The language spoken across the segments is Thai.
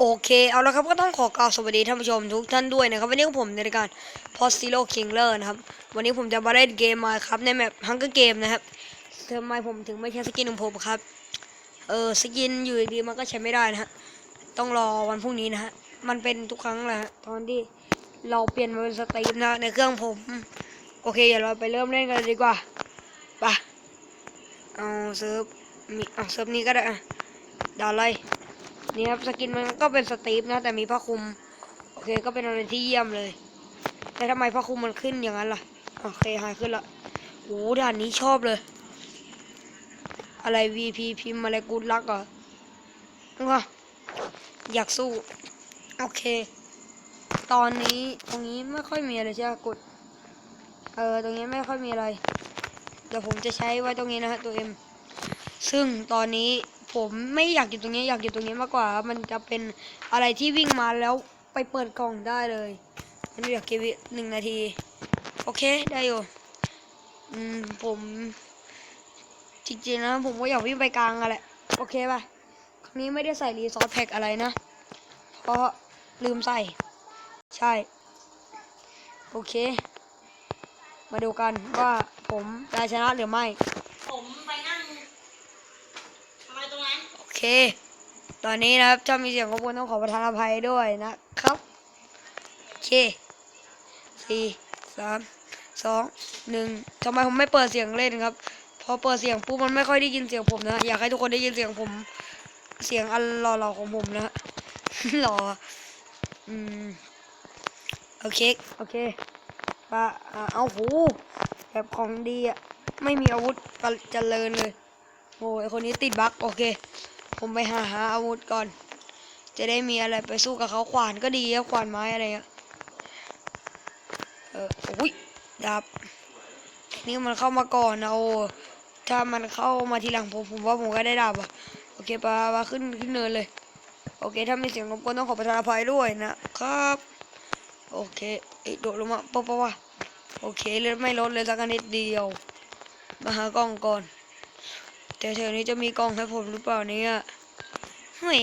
โอเคเอาละครับก็ต้องขอกล่าวสวัสดีท่านผู้ชมทุกท่านด้วยนะครับวันนี้ผมในรายการ p o s t i l o Kingler นะครับวันนี้ผมจะมาเล่นเกมมาครับในแมป Hunger Game นะครับทำไมผมถึงไม่ใช้สกินของผมครับเออสกินอยู่ดีมันก็ใช้ไม่ได้นะฮะต้องรอวันพรุ่งนี้นะฮะมันเป็นทุกครั้งแหละตอนที่เราเปลี่ยนมาเป็นสตรีมนะในเครื่องผม โอเคเดี๋ยวเราไปเริ่มเล่นกันดีกว่าไปเอาเซิร์ฟมีเอาเซิร์ฟนี้ก็ได้อะดาวไล่ นี่ครับสกินมันก็เป็นสตีฟนะ แต่มีผ้าคลุม โอเคก็เป็นอะไรที่เยี่ยมเลย แต่ทำไมผ้าคลุมมันขึ้นอย่างนั้นล่ะ โอเคหายขึ้นละโอ้ด่านนี้ชอบเลย อะไร VP พิมพ์อะไรกูดลักเหรอว้าอยากสู้ โอเค ตอนนี้ตรงนี้ไม่ค่อยมีอะไรใช่ไหมกด เออตรงนี้ไม่ค่อยมีอะไร เดี๋ยวผมจะใช้ไว้ตรงนี้นะฮะตัวเอ็มซึ่งตอนนี้ ผมไม่อยากอยู่ตรงนี้อยากอยู่ตรงนี้มากกว่าครับมันจะเป็นอะไรที่วิ่งมาแล้วไปเปิดกล่องได้เลยมันอยากเก็บหนึ่งนาที โอเคได้อยู่อืมผมจริงๆนะผมก็อยากวิ่งไปกลางอะแหละโอเคป่ะครั้งนี้ไม่ได้ใส่รีซอสแพ็กอะไรนะเพราะลืมใส่ ใช่ โอเค มาดูกันว่าผมจะชนะหรือไม่ ผมไปนั่งทำไมตรงนั้น โอ เค ตอนนี้นะครับถ้ามีเสียงรบกวนต้องขอประทานอภัยด้วยนะครับโอเคสี่สามสองหนึ่งทำไมผมไม่เปิดเสียงเล่นครับ พอเปิดเสียงปุ๊บมันไม่ค่อยได้ยินเสียงผมนะ อยากให้ทุกคนได้ยินเสียงผม เสียงอันหล่อๆของผมนะหล่ออืมโอเคโอเคปะเอาหูแบบของดีอะไม่มีอาวุธเจริญเลยโอ้ยคนนี้ติดบั๊กโอเค ผมไปหาหาอาวุธก่อน จะได้มีอะไรไปสู้กับเขาขวานก็ดีอะขวานไม้อะไรอะเอออุ้ยดาบนี่มันเข้ามาก่อนนะโอ้ถ้ามันเข้ามาทีหลังผมผมว่าผมก็ได้ดาบอะโอเคปะปะขึ้นขึ้นเนินเลย โอเค ถ้ามีเสียงรบกวนต้องขอประทานอภัยด้วยนะครับ โอเคเอ้โดดลงมาป๊อปป๊อปวะโอเคเลือดไม่ลดเลยสักนิดเดียว มาหากล้องก่อน แต่แถวนี้จะมีกล้องให้ผมหรือเปล่าเนี่ยเฮ้ย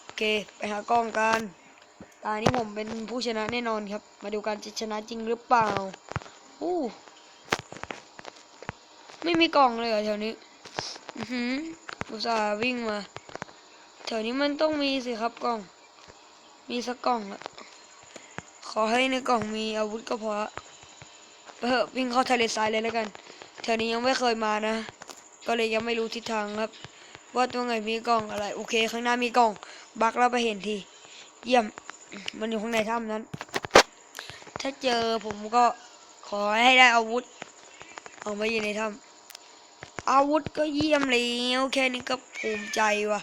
โอเคไปหากล้องกันตานี้ผมเป็นผู้ชนะแน่นอนครับ มาดูกันจะชนะจริงหรือเปล่าอู้ไม่มีกล่องเลยเหรอแถวนี้อือหืออุตส่าห์วิ่งมาแถวนี้มันต้องมีสิครับกล่อง มีสักกล่องอะขอให้ในกล่องมีอาวุธก็พอเออวิ่งเข้าทะเลทรายเลยแล้วกันแถวนี้ยังไม่เคยมานะ ก็เลยยังไม่รู้ทิศทางครับ ว่าตรงไหนมีกล่องอะไร โอเค ข้างหน้ามีกล่อง บักแล้วไปเห็นที เยี่ยม มันอยู่ข้างในถ้ำนั้น ถ้าเจอผมก็ขอให้ได้อาวุธ เอามาอยู่ในถ้ำอาวุธก็เยี่ยมแล้วแค่นี้ก็ภูมิใจว่ะ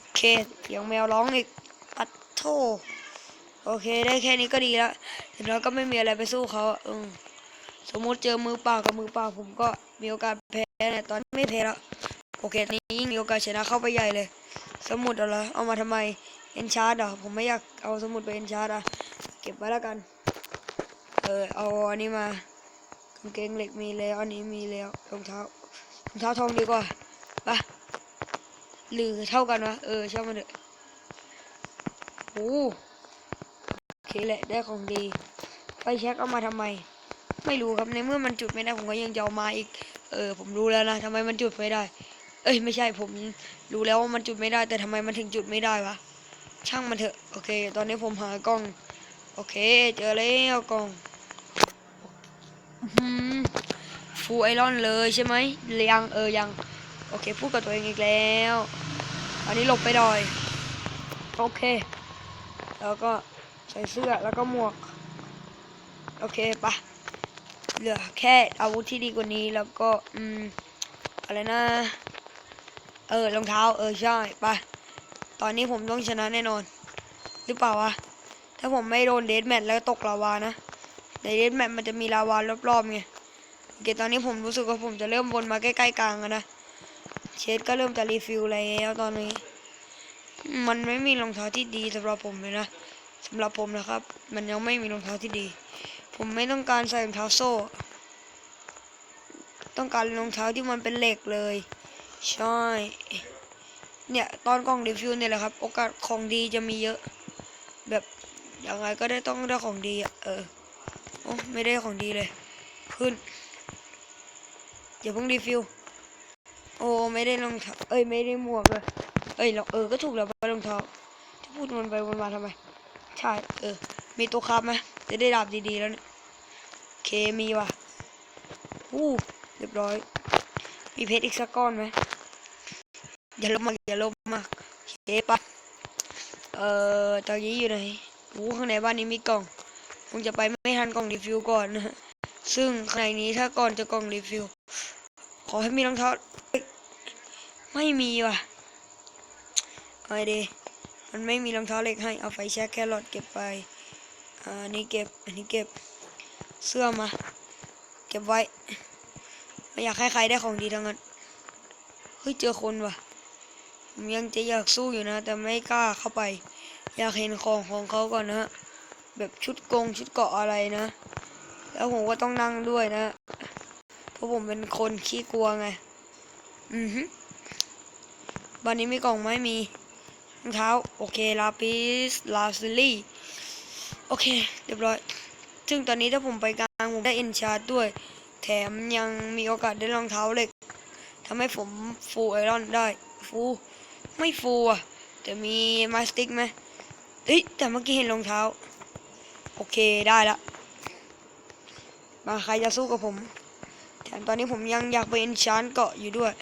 โอเคเสียงแมวร้องอีกปัดโทโอเคได้แค่นี้ก็ดีแล้วถึงเราก็ไม่มีอะไรไปสู้เขาอืม สมมุติเจอมือเปล่ากับมือเปล่าผมก็มีโอกาสแพ้นะตอนนี้ไม่แพ้แล้วโอเคตอนนี้ยิ่งมีโอกาสชนะเข้าไปใหญ่เลย สมุดอะไรเอามาทำไมเอนชาร์ดอะผมไม่อยากเอาสมุดไปเอนชาร์ดอะเก็บไว้แล้วกัน เออเอาอันนี้มากางเกงเหล็กมีแล้วอันนี้มีแล้วรองเท้ารองเท้าทองดีกว่าไปหรือเท่ากันวะเออช่ามันเถอะโอ้โอเคแหละได้ของดี ไปเช็คเอามาทำไม ไม่รู้ครับในเมื่อมันจุดไม่ได้ผมก็ยังจะเอามาอีก เออ ผมรู้แล้วนะทำไมมันจุดไม่ได้ เอ้ยไม่ใช่ผมรู้แล้วว่ามันจุดไม่ได้ แต่ทำไมมันถึงจุดไม่ได้วะช่างมันเถอะโอเค ตอนนี้ผมหากล้อง โอเค เจอแล้วกล้องฟูไอรอนเลยใช่ไหมยังเออยัง โอเค พูดกับตัวเองอีกแล้วอันนี้หลบไปดอย โอเค แล้วก็ใส่เสื้อแล้วก็หมวก โอเคปะ เหลือแค่อาวุธที่ดีกว่านี้แล้วก็อืมอะไรนะ เออรองเท้า เออใช่ไปตอนนี้ผมต้องชนะแน่นอน หรือเปล่าวะถ้าผมไม่โดนเดดแมทแล้วตกลาวานะในเดดแมทมันจะมีลาวารอบๆไงโอเคตอนนี้ผมรู้สึกว่าผมจะเริ่มวนมาใกล้ๆกลางแล้วนะเชดก็เริ่มจะรีฟิลแล้วตอนนี้ มันไม่มีรองเท้าที่ดีสำหรับผมเลยนะสำหรับผมนะครับ มันยังไม่มีรองเท้าที่ดี ผมไม่ต้องการใส่รองเท้าโซ่ ต้องการรองเท้าที่มันเป็นเหล็กเลย ใช่ เนี่ย ตอนกล่องรีฟิวเนี่ยแหละครับ โอกาสของดีจะมีเยอะ แบบยังไงก็ได้ต้องได้ของดีอะเออโอ้ไม่ได้ของดีเลย ขึ้นอย่าเพิ่งรีฟิวโอ้ไม่ได้รองเท้าเอ้ยไม่ได้หมวกเลยเอ้ยเราเออก็ถูกแล้วไปรองเท้าจะพูดมันไปวนมาทำไมใช่เออมีตัวครับไหมจะได้ดาบดีๆแล้วเนี่ย เคมีว่ะอู้เรียบร้อย มีเพชรอีกสักก้อนไหมอย่าลบมากอย่าลบมากเคปะเอ่อตอนนี้อยู่ไหนอู้ข้างในบ้านนี้มีกล่องคงจะไปไม่ทันกล่องรีฟิวก่อนนะฮะซึ่งข้างในนี้ถ้าก่อนจะกล่องรีฟิวขอให้มีรองเท้าไม่มีว่ะเอาไงดีมันไม่มีรองเท้าเหล็กให้เอาไฟแช็กแครอทเก็บไปอ่าอันนี้เก็บอันนี้เก็บ เสื้อมา เก็บไว้ ไม่อยากให้ใครได้ของดีทั้งนั้น เฮ้ยเจอคนว่ะ ผมยังจะอยากสู้อยู่นะ แต่ไม่กล้าเข้าไป อยากเห็นของของเขาก่อนนะ แบบชุดกงชุดเกาะอะไรนะ แล้วผมก็ต้องนั่งด้วยนะ เพราะผมเป็นคนขี้กลัวไง อือฮึบ้านนี้มีกล่องไหมมีรองเท้า โอเค ลาปิส ลาซิลี่ โอเค เรียบร้อย ซึ่งตอนนี้ถ้าผมไปกลางผมได้เอ็นชาร์ดด้วย แถมยังมีโอกาสได้รองเท้าเหล็กทำให้ผมฟูไอรอนได้ ฟูไม่ฟูอะ แต่มีมาสติกไหมเอ้ยแต่เมื่อกี้เห็นรองเท้า โอเคได้ละมาใครจะสู้กับผม แถมตอนนี้ผมยังอยากไปเอ็นชานเกาะอยู่ด้วย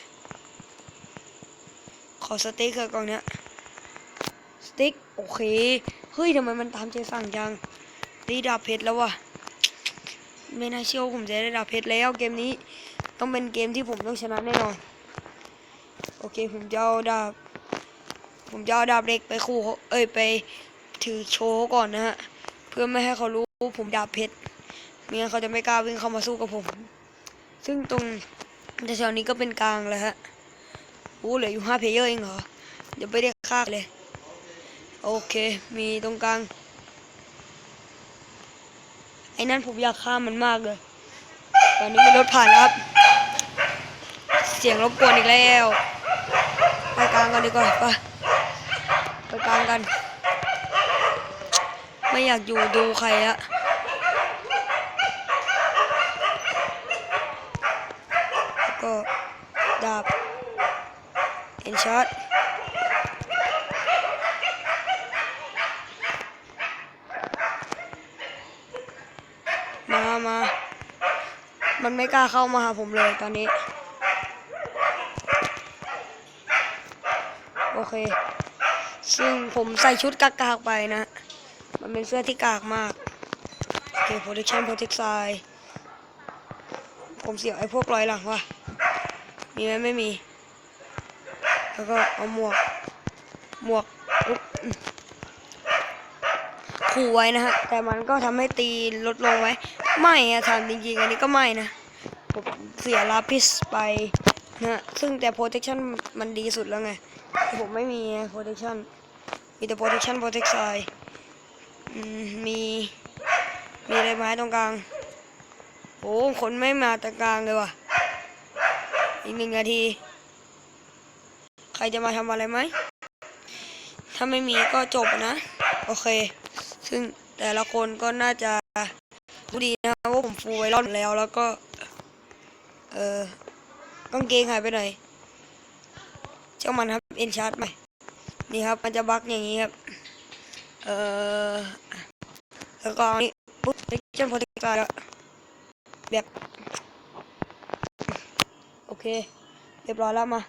ขอสติ๊กเกอร์กล่องเนี้ย สติ๊ก โอเค เฮ้ยทำไมมันตามใจสั่งจัง ได้ดาบเพชรแล้ววะไม่น่าเชื่อผมจะได้ดาบเพชรแล้วเกมนี้ต้องเป็นเกมที่ผมต้องชนะแน่นอน โอเคผมจะเอาดาบ ผมจะเอาดาบเล็กไปคู่เอ้ยไปถือโชว์ก่อนนะฮะเพื่อไม่ให้เขารู้ผมดาบเพชรไม่งั้นเขาจะไม่กล้าวิ่งเข้ามาสู้กับผม ซึ่งตรงแถวๆนี้ก็เป็นกลางเลยฮะโอ้เหลืออยู่ห้าเพลเยอร์เองเหรอเดี๋ยวไปได้ฆ่าเลย โอเค มีตรงกลาง อ้นั่นผมอยากฆ่ามันมากเลย ตอนนี้มีรถผ่านครับ เสียงรบกวนอีกแล้ว ไปกลางกันดีกว่าไปไปกลางกัน ไม่อยากอยู่ดูใครอะก็ดาบเอ็นช็อต มามา มันไม่กล้าเข้ามาหาผมเลยตอนนี้ โอเค ซึ่งผมใส่ชุดกากๆไปนะ มันเป็นเสื้อที่กากมาก โอเค protection protect side ผมเสียวไอ้พวกรอยหลังวะมีไหมไม่มี แล้วก็เอาหมวก หมวกอุ๊บ ขู่ไว้นะฮะ แต่มันก็ทำให้ตีลดลงไหมไม่อะถามจริงๆอันนี้ก็ไม่นะ ผมเสียลาพิสไปนะซึ่งแต่ protection มันดีสุดแล้วไงแต่ผมไม่มี protection มีแต่ protection protect side มมีมีอะไรไม้ตรงกลาง โอ้คนไม่มาตรงกลางเลยว่ะ อีกหนึ่งนาที ใครจะมาทำอะไรไหม ถ้าไม่มีก็จบนะ โอเค ซึ่งแต่ละคนก็น่าจะรู้ดีนะว่าผมฟูไวรอนแล้วแล้วก็ เออกางเกงหายไปไหนเจ้ามันครับเอ็นชาร์จใหมนี่ครับมันจะบักอย่างนี้ครับ เออแล้วก็นี่ปุ๊บเจนโปรเทคตาแล้วแบบโอเคเรียบร้อยแล้วมา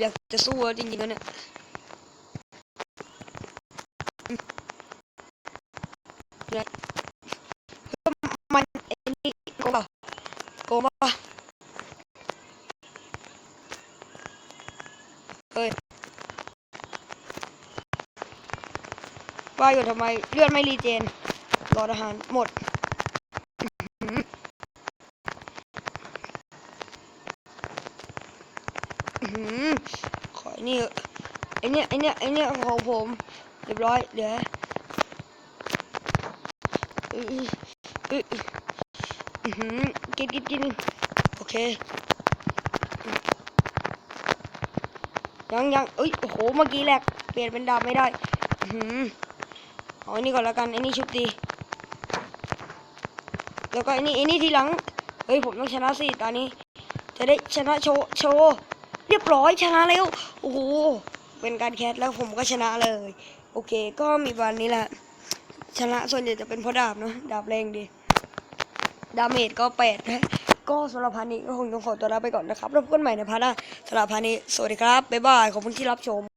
อยากจะสู้จริงๆแล้วเนี่ยอืม เนี่ยมันไอ้นี่โกงเปล่าโกงเปล่าเอ้ยว่าอยู่ทำไมเลือดไม่รีเจนหลอดอาหารหมดขอไอ้นี่เอะไอเนี้ยไอเนี้ยไอเนี้ยของผมเรียบร้อยเดี๋ยวอื้ออื้ออื้ออื้อหือ กินกินกินโอเค ยังยังเอ้ยโอ้โหเมื่อกี้แหลกเปลี่ยนเป็นดาบไม่ได้อื้อหือเอาอันนี้ก่อนแล้วกันอ้นี่ชุบดีแล้วก็อ้นี่ไอ้นี่ทีหลังเฮ้ยผมต้องชนะสิตอนนี้ จะได้ชนะโชว์โชว์เรียบร้อยชนะแล้วโอ้โหเป็นการแคสแล้วผมก็ชนะเลย โอเค ก็มีวันนี้แหละ ชนะส่วนใหญ่จะเป็นเพราะดาบเนาะดาบแรงดีดาเมจก็แปดนะก็สำหรับพาร์ทนี้ก็คงต้องขอตัวลาไปก่อนนะครับแล้วพบกันใหม่ในพาร์ทหน้าสำหรับพาร์ทนี้สวัสดีครับบ๊ายบายขอบคุณที่รับชม